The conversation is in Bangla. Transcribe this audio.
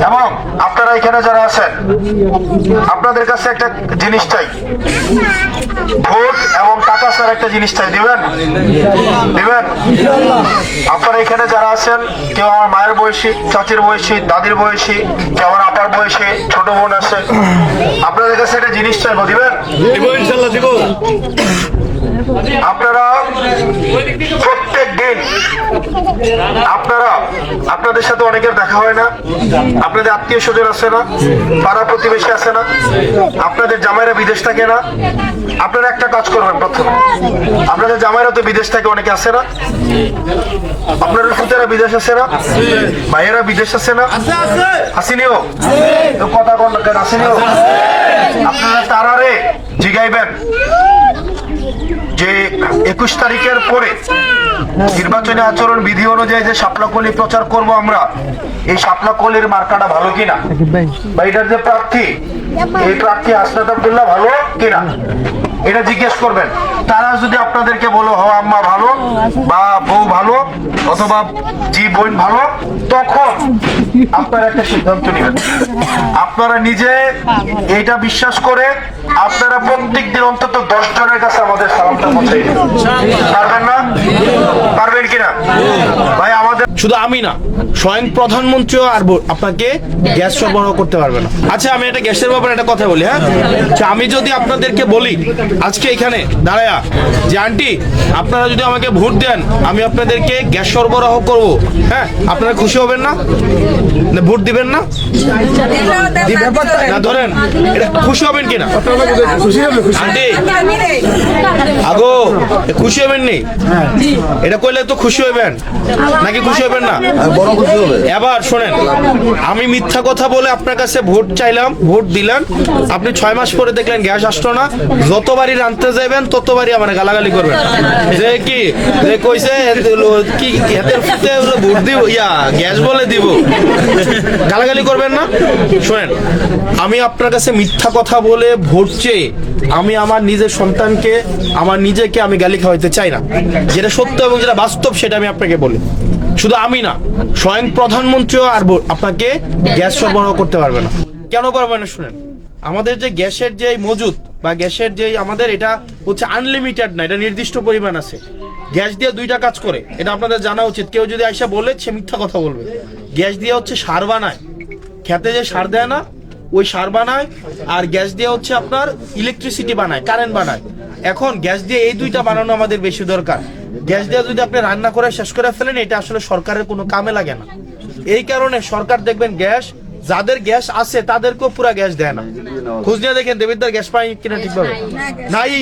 এবং আপনারা এখানে যারা আছেন আপনাদের কাছে একটা জিনিস চাই। ভোট এবং টাকা ছাড়া একটা জিনিস চাই দিবেন? দিবেন? আপনারা এখানে যারা আছেন কেউ আমার মায়ের বয়সী চাচির বয়সী দাদির বয়সী কেউ আমার আপার বয়সী ছোট বোন আছে আপনাদের কাছে একটা জিনিস চাইব দিবেন? দিব আপনারা প্রত্যেক দিন আপনারা আপনাদের সাথে অনেকের দেখা হয় না আপনাদের আত্মীয় স্বজন আছে না পাড়া প্রতিবেশী আছে না আপনাদের জামাইরা বিদেশ থাকে না আপনারা একটা কাজ করবেন প্রথমে। আপনাদের জামাইরা তো বিদেশ থেকে অনেকে আছে না আপনাদের ফুতেরা বিদেশ আছে না ভাইয়েরা বিদেশ আছে না। আসেনিও কথা কন আসেনিও আপনারা একুশ তারিখের পরে নির্বাচনী আচরণ বিধি অনুযায়ী যে শাপলাকলি প্রচার করব আমরা, এই শাপলাকলির মার্কাটা ভালো কিনা? বা এটার যে প্রার্থী, এই প্রার্থী হাসনাত আব্দুল্লাহ ভালো কিনা? এটা জিজ্ঞেস করবেন। তারা যদি আপনাদেরকে বলো হ আম্মা ভালো বা বউ ভালো অথবা জি, বোন ভালো, তখন আপনারা একটা সিদ্ধান্ত নেবেন। আপনারা নিজে এইটা বিশ্বাস করে আপনারা প্রত্যেক দিন অন্তত দশ জনের কাছে আমাদের সালামটা পৌঁছে পারবেন না? পারবেন কিনা? ভাই আমাদের শুধু আমি না স্বয়ং প্রধানমন্ত্রীও আর আপনাকে গ্যাস সরবরাহ করতে পারবে না। আচ্ছা আমি একটা গ্যাসের ব্যাপারে একটা কথা বলি হ্যাঁ? আচ্ছা, আমি যদি আপনাদেরকে বলি আজকে এখানে দাঁড়ায়া যে আন্টি আপনারা যদি আমাকে ভোট দেন আমি আপনাদেরকে গ্যাস সরবরাহ করব হ্যাঁ? আপনারা খুশি হবেন না? না, ভোট দিবেন না? না ধরেন এটা খুশি হবেন কিনা? আন্টি এ খুশি হবেন নি? এটা কইলে তো খুশি হবেন নাকি খুশি হবেন না? এবার শোনেন আমি মিথ্যা কথা বলে আপনার কাছে ভোট চাইলাম ভোট দিলেন। আপনি ছয় মাস পরে দেখলেন গ্যাস আসলো না। যতবারই রানতে যাবেন ততবারই আমার গালাগালি করবেন। যে কি? যে কইছে কি ভোট দিব? ইয়া গ্যাস বলে দিব। গালাগালি করবেন না? শোনেন আমি আপনার কাছে মিথ্যা কথা বলে ভোট চেয়ে আমি আমার নিজের সন্তানকে আমার নিজেকে আমি গালি খাওয়াইতে চাই না। যেটা সত্য এবং যেটা বাস্তব সেটা আমি আপনাকে বলি। শুধু আমি না স্বয়ং প্রধানমন্ত্রীও আর আপনাকে গ্যাস সরবরাহ করতে পারবে না। কেন পারবে না শুনেন? আমাদের যে গ্যাসের যে মজুদ বা গ্যাসের যে আমাদের এটা হচ্ছে আনলিমিটেড না এটা নির্দিষ্ট পরিমাণ আছে। গ্যাস দিয়ে দুইটা কাজ করে এটা আপনাদের জানা উচিত। কেউ যদি আইসা বলে সে মিথ্যা কথা বলবে। গ্যাস দিয়ে হচ্ছে সার বানায়। খেতে যে সার দেয় না ওই সার বানায় আর গ্যাস দিয়ে হচ্ছে আপনার ইলেকট্রিসিটি বানায় কারেন্ট বানায়। এখন গ্যাস দিয়ে এই দুইটা বানানো আমাদের বেশি দরকার। গ্যাস দিয়ে যদি আপনি রান্না করে শেষ করে ফেলেন এটা আসলে সরকারের কোনো কামে লাগে না। এই কারণে সরকার দেখবেন গ্যাস যাদের গ্যাস আছে তাদেরকেও পুরা গ্যাস দেয় না। খোঁজ নিয়ে দেখেন দেবিদ্দার গ্যাস পাই কিনা ঠিকভাবে? নাই।